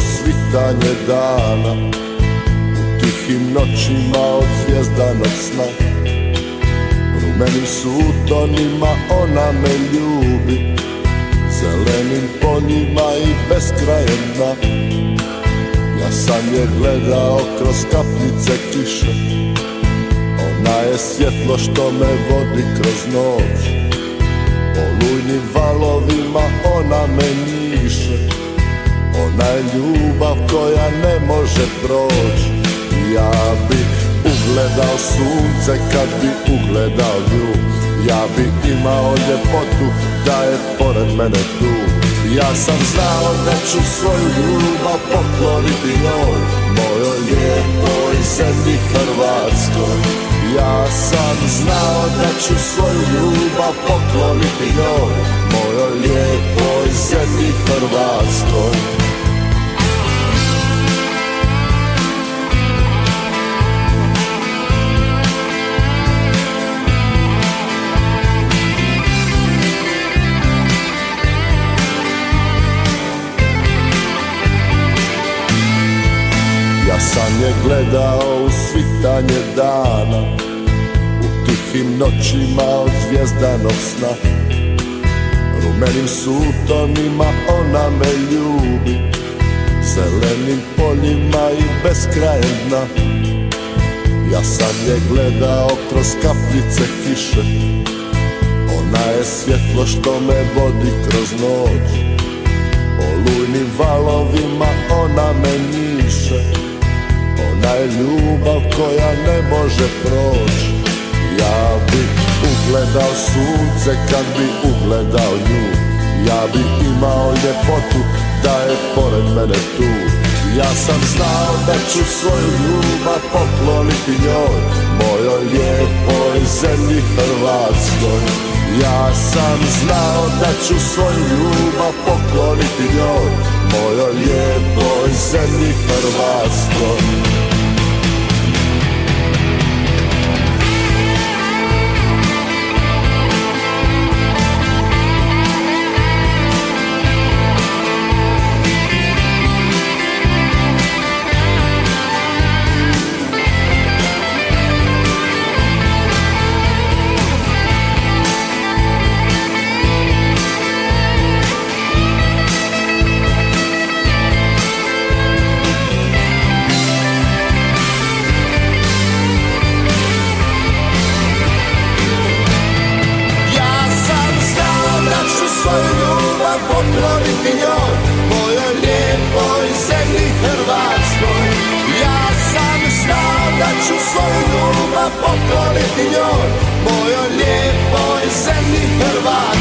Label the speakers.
Speaker 1: svitanje dana U tihim noćima od zvijezdanog sna. Rumenim sutonima ona me ljubi Zelenim poljima i beskrajem dna. Ja sam je gledao kroz kapljice kiše Ona je svjetlo što me vodi kroz noć. Olujnim valovima ona me njiše Ona je ljubav koja ne može proći Ja bi ugledao sunce kad bi ugledao nju. Ja bi imao ljepotu da je pored mene tu. Ja sam znao da ću svoju ljubav pokloniti njoj Mojoj lijepoj zemlji Hrvatskoj. Ja sam znao da ću svoju ljubav pokloniti njoj Mojoj lijepoj Sam je gledao u svitanje dana U tihim noćima od zvijezdanog sna. Rumenim sutonima ona me ljubi Zelenim poljima i beskrajem dna. Ja sam je gledao kroz kapljice kiše Ona je svjetlo što me vodi kroz noć. Olujnim valovima ona me njiše ona je ljubav koja ne može proći Ja bi ugledao sunce kad bi ugledao nju. Ja bi imao ljepotu da je pored mene tu. Ja sam znao da ću svoju ljubav pokloniti njoj Mojoj lijepoj zemlji Hrvatskoj. Ja sam znao da ću svoju ljubav pokloniti njoj Mojoj lijepoj zemlji Hrvatskoj biti njoj Mojoj lijepoj zemlji Hrvatskoj. Ja sam znao da ću svoju ljubav pokloniti njoj Mojoj lijepoj zemlji Hrvatskoj.